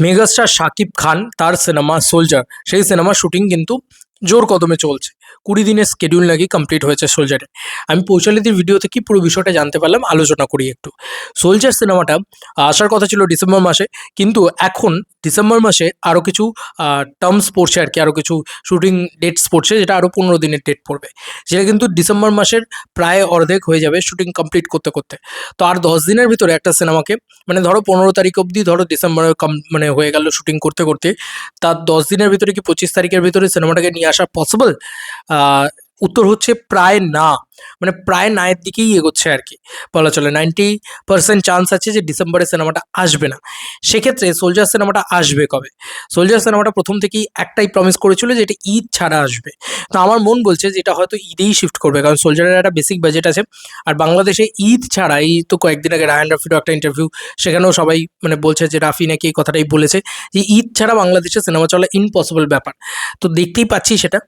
Megastar Shakib Khan তার cinema soldier সেই সিনেমার শুটিং কিন্তু জোর কদমে চলছে। কুড়ি দিনের স্কেডিউল নাকি কমপ্লিট হয়েছে সোলজারে আমি পৌঁছালিদির ভিডিও থেকে পুরো বিষয়টা জানতে পারলাম, আলোচনা করি একটু। সোলজার সিনেমাটা আসার কথা ছিল ডিসেম্বর মাসে, কিন্তু এখন ডিসেম্বর মাসে আরও কিছু টার্মস পড়ছে আর কি আরও কিছু শুটিং ডেটস পড়ছে, যেটা আরও পনেরো দিনের ডেট পড়বে। যেটা কিন্তু ডিসেম্বর মাসের প্রায় অর্ধেক হয়ে যাবে শুটিং কমপ্লিট করতে করতে। তো আর দশ দিনের ভিতরে একটা সিনেমাকে মানে ধরো পনেরো তারিখ অবধি ধরো ডিসেম্বরে কম মানে হয়ে গেল শুটিং করতে করতে, তার দশ দিনের ভিতরে কি পঁচিশ তারিখের ভিতরে সিনেমাটাকে নিয়ে আসা পসিবল উত্তর হচ্ছে প্রায় না। মানে প্রায় নায়ের দিকেই এগোচ্ছে আর কি। বলা চলে নাইনটি পার্সেন্ট চান্স আছে যে ডিসেম্বরে সিনেমাটা আসবে না। সেক্ষেত্রে সোলজার সিনেমাটা আসবে কবে? সোলজার সিনেমাটা প্রথম থেকেই একটাই প্রমিস করেছিল যে এটা ঈদ ছাড়া আসবে। তো আমার মন বলছে যে এটা হয়তো ঈদেই শিফট করবে, কারণ সোলজারের একটা বেসিক বাজেট আছে। আর বাংলাদেশে ঈদ ছাড়া, এই তো কয়েকদিন আগে রায়ান রাফিরও একটা ইন্টারভিউ সেখানেও সবাই মানে বলছে যে রাফি নাকি এই কথাটাই বলেছে যে ঈদ ছাড়া বাংলাদেশে সিনেমা চলা ইম্পসিবল ব্যাপার। তো দেখতেই পাচ্ছি সেটা।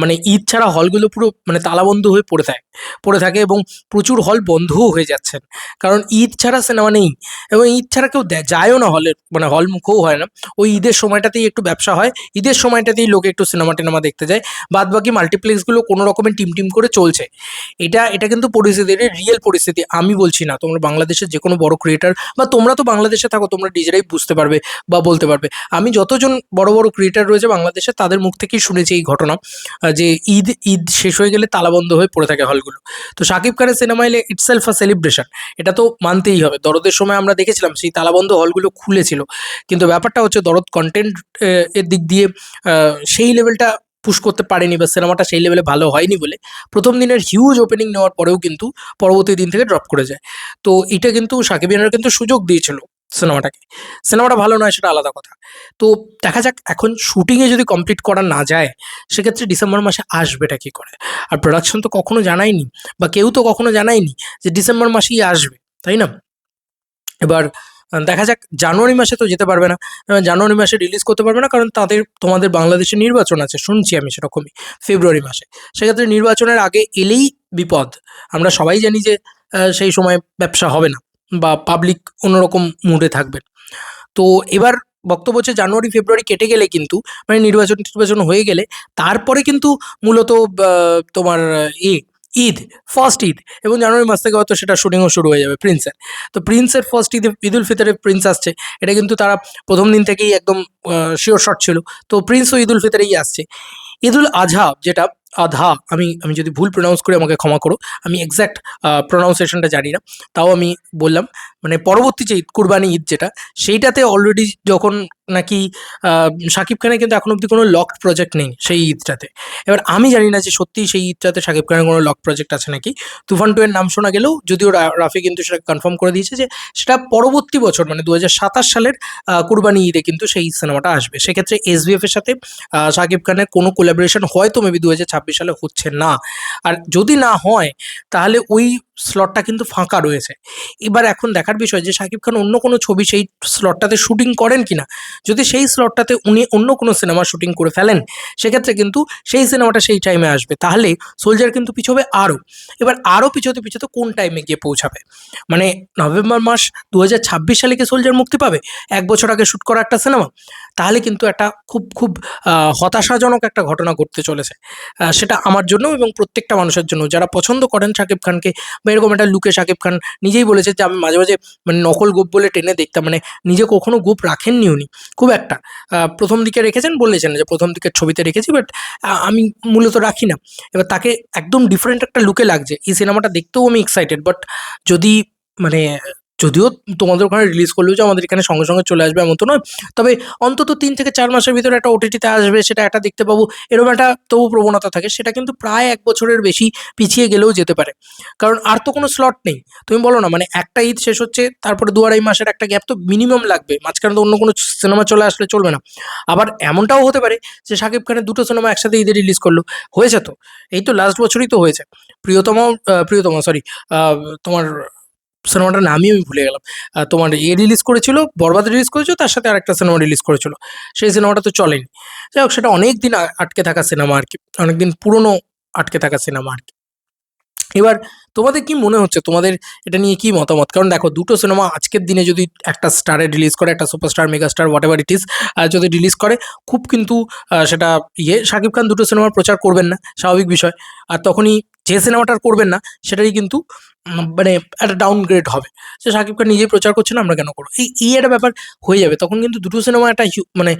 মানে ঈদ ছাড়া হলগুলো পুরো মানে তালাবন্ধ হয়ে পড়ে থাকে। পড়ে থাকে এবং প্রচুর হল বন্ধও হয়ে যাচ্ছেন। কারণ ঈদ ছাড়া সিনেমা নেই এবং ঈদ ছাড়া কেউ যায়ও না হলে মানে হল মুখও হয় না। ওই ঈদের সময়টাতেই একটু ব্যবসা হয়, ঈদের সময়টাতেই লোকে একটু সিনেমা টিনেমা দেখতে যায়। বাদ বাকি মাল্টিপ্লেক্সগুলো কোনো রকমের টিম টিম করে চলছে। এটা এটা কিন্তু পরিস্থিতি রিয়েল পরিস্থিতি, আমি বলছি না। তোমরা বাংলাদেশের যে কোনো বড় ক্রিয়েটার বা তোমরা তো বাংলাদেশে থাকো, তোমরা নিজেরাই বুঝতে পারবে বা বলতে পারবে। আমি যতজন বড় বড় ক্রিয়েটার রয়েছে বাংলাদেশে, তাদের মুখ থেকেই শুনেছি এই ঘটনা যে ঈদ ঈদ শেষ হয়ে গেলে তালাবন্ধ হয়ে পড়ে থাকে হলগুলো তো শাকিব খানের সিনেমা এলে ইটসেলফ আ সেলিব্রেশন এটা তো মানতেই হবে। দরদের সময় আমরা দেখেছিলাম, সেই তালাবন্ধ হলগুলো খুলেছিল। কিন্তু ব্যাপারটা হচ্ছে দরদ কন্টেন্ট এর দিক দিয়ে সেই লেভেলটা পুশ করতে পারেনি বা সিনেমাটা সেই লেভেলে ভালো হয়নি বলে। প্রথম দিনের হিউজ ওপেনিং নেওয়ার পরেও কিন্তু পরবর্তী দিন থেকে ড্রপ করে যায়। তো এটা কিন্তু সাকিবিয়ানের কিন্তু সুযোগ দিয়েছিল। সিনেমাটাকে। সিনেমাটা ভালো নয়, সেটা আলাদা কথা। তো দেখা যাক, এখন শুটিংয়ে যদি কমপ্লিট করা না যায়, সেক্ষেত্রে ডিসেম্বর মাসে আসবেটা কি করে? আর প্রোডাকশন তো কখনো জানায়নি, বা কেউ তো কখনো জানায়নি যে ডিসেম্বর মাসেই আসবে, তাই না? এবার দেখা যাক, জানুয়ারি মাসে তো যেতে পারবে না। জানুয়ারি মাসে রিলিজ করতে পারবে না, কারণ তাদের, তোমাদের বাংলাদেশে নির্বাচন আছে, শুনছি আমি সেরকমই, ফেব্রুয়ারি মাসে। সেক্ষেত্রে নির্বাচনের আগে এলেই বিপদ। আমরা সবাই জানি যে সেই সময় ব্যবসা হবে না। বা পাবলিক অন্যরকম মুডে থাকবেন। তো এবার বক্তব্য হচ্ছে জানুয়ারি, ফেব্রুয়ারি কেটে গেলে কিন্তু মানে নির্বাচন নির্বাচন হয়ে গেলে, তারপরে কিন্তু মূলত তোমার এ, ঈদ ফার্স্ট ঈদ এবং জানুয়ারি মাস থেকে হয়তো সেটা শুটিংও শুরু হয়ে যাবে প্রিন্সের তো প্রিন্সের ফার্স্ট ঈদে, ঈদ উল ফিতরে প্রিন্স আসছে, এটা কিন্তু তারা প্রথম দিন থেকেই একদম শিওর শট ছিল। তো প্রিন্সও ঈদ উল ফিতরেই আসছে। ঈদ উল আজহা যেটা আধা, আমি আমি যদি ভুল প্রোনাউন্স করি আমাকে ক্ষমা করো। আমি এক্স্যাক্ট প্রোনাউন্সিয়েশনটা জানি না। তাও আমি বললাম মানে পরবর্তী যে ঈদ, কুরবানি ঈদ যেটা, সেইটাতে অলরেডি যখন নাকি শাকিব খানের কিন্তু এখন অবধি কোনো লকড প্রজেক্ট নেই সেই ঈদটাতে। এবার আমি জানি না যে সত্যিই সেই ঈদটাতে শাকিব খানের কোনো লক প্রজেক্ট আছে নাকি। তুফান টু এর নাম শোনা গেলেও যদিও রাফি কিন্তু সেটা কনফার্ম করে দিয়েছে যে সেটা পরবর্তী বছর মানে দু হাজার সাতাশ সালের কুরবানি ঈদে কিন্তু সেই সিনেমাটা আসবে। সেক্ষেত্রে এসবিএফ এর সাথে শাকিব খানের কোনো কোলাবোরেশন হয়তো মেবি দু সালে হচ্ছে না। আর যদি না হয় তাহলে ওই স্লটটা কিন্তু ফাঁকা রয়েছে। এবার এখন দেখার বিষয় যে শাকিব খান অন্য কোনো ছবি সেই স্লটটাতে শুটিং করেন কিনা যদি সেই স্লটটাতে উনি অন্য কোনো সিনেমা শুটিং করে ফেলেন, সেক্ষেত্রে কিন্তু সেই সিনেমাটা সেই টাইমে আসবে। তাহলে সোলজার কিন্তু পিছবে আরও। এবার আরও পিছোতে পিছোতে কোন টাইমে গিয়ে পৌঁছাবে? মানে নভেম্বর মাস দু হাজার ছাব্বিশ সালে কি সোলজার মুক্তি পাবে? এক বছর আগে শ্যুট করা একটা সিনেমা তাহলে কিন্তু একটা খুব খুব হতাশাজনক একটা ঘটনা ঘটতে চলেছে। সেটা আমার জন্য এবং প্রত্যেকটা মানুষের জন্য যারা পছন্দ করেন শাকিব খানকে বা এরকম একটা লুকে শাকিব খান নিজেই বলেছে যে, আমি মাঝে মাঝে মানে নকল গোপ বলে টেনে দেখতাম মানে নিজে কখনো গোপ রাখেননি উনি। খুব একটা। প্রথম দিকে রেখেছেন, বলেছেন যে, প্রথম দিকের ছবিতে রেখেছি বাট আমি মূলত রাখি না। এবার তাকে একদম ডিফারেন্ট একটা লুকে লাগছে। এই সিনেমাটা দেখতেও আমি এক্সাইটেড বাট যদি মানে যদিও তোমাদের ওখানে রিলিজ করলেও যে আমাদের এখানে সঙ্গে সঙ্গে চলে আসবে এমন তো নয়। তবে অন্তত তিন থেকে চার মাসের ভিতরে একটা ওটিটিতে আসবে, সেটা একটা দেখতে পাবো। এরকম একটা তবু প্রবণতা থাকে, সেটা কিন্তু প্রায় এক বছরের বেশি পিছিয়ে গেলেও যেতে পারে। কারণ আর তো কোনো স্লট নেই। তুমি বলো না মানে একটা ঈদ শেষ হচ্ছে, তারপরে দু আড়াই মাসের একটা গ্যাপ তো মিনিমাম লাগবে। মাঝখানে তো অন্য কোনো সিনেমা চলে আসলে চলবে না। আবার এমনটাও হতে পারে যে শাকিব খানের দুটো সিনেমা একসাথে ঈদে রিলিজ করল। হয়েছে তো। এই তো লাস্ট বছরই তো হয়েছে। প্রিয়তম প্রিয়তম সরি তোমার সিনেমাটার নামই আমি ভুলে গেলাম। তোমার এ রিলিজ করেছিল, বরবাদ রিলিজ করেছিল, তার সাথে আরেকটা সিনেমা রিলিজ করেছিল। সেই সিনেমাটা তো চলেনি। যাই হোক, সেটা অনেক দিন আটকে থাকা সিনেমা আর কি। অনেকদিন পুরনো আটকে থাকা সিনেমা আর কি। এবার তোমাদের কি মনে হচ্ছে? তোমাদের এটা নিয়ে কি মতামত? কারণ দেখো, দুটো সিনেমা আজকের দিনে যদি একটা স্টারে রিলিজ করে, একটা superstar megastar whatever it is যদি রিলিজ করে, খুব কিন্তু সেটা ইয়ে শাকিব খান দুটো সিনেমার প্রচার করবেন না, স্বাভাবিক বিষয়। আর তখনই যে সিনেমাটার করবেন না সেটাই কিন্তু মানে একটা ডাউনগ্রেড হবে। সে শাকিব খান নিজেই প্রচার করছে না, আমরা কেন করব? এই এই একটা ব্যাপার হয়ে যাবে, তখন কিন্তু দুটো সিনেমা একটা মানে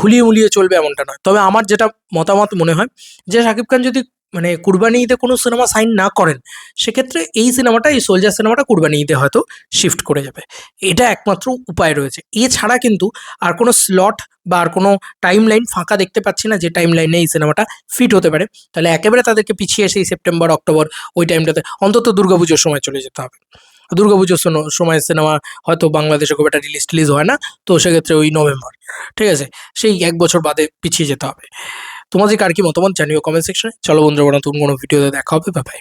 হুলিয়ে মুলিয়ে চলবে এমনটা নয়। তবে আমার যেটা মতামত মনে হয় যে শাকিব খান যদি মানে কুরবানি ঈদে কোনো সিনেমা সাইন না করেন, সেক্ষেত্রে এই সিনেমাটা, এই সোলজার সিনেমাটা কুরবানি ঈদে হয়তো শিফট করে যাবে। এটা একমাত্র উপায় রয়েছে। এছাড়া কিন্তু আর কোনো স্লট বা আর কোনো টাইম লাইন ফাঁকা দেখতে পাচ্ছি না যে টাইম লাইনে এই সিনেমাটা ফিট হতে পারে। তাহলে একেবারে তাদেরকে পিছিয়ে এসে সেপ্টেম্বর অক্টোবর ওই টাইমটাতে অন্তত দুর্গাপুজোর সময় চলে যেতে হবে। দুর্গাপুজোর সময় সিনেমা হয়তো বাংলাদেশে খুব একটা রিলিজ টিলিজ হয় না, তো সেক্ষেত্রে ওই নভেম্বর, ঠিক আছে? সেই এক বছর বাদে পিছিয়ে যেতে হবে। তোমাদের কার কি মতামত জানিও কমেন্ট সেকশনে চলো বন্ধুরা, নতুন কোনো ভিডিওতে দেখা হবে বাই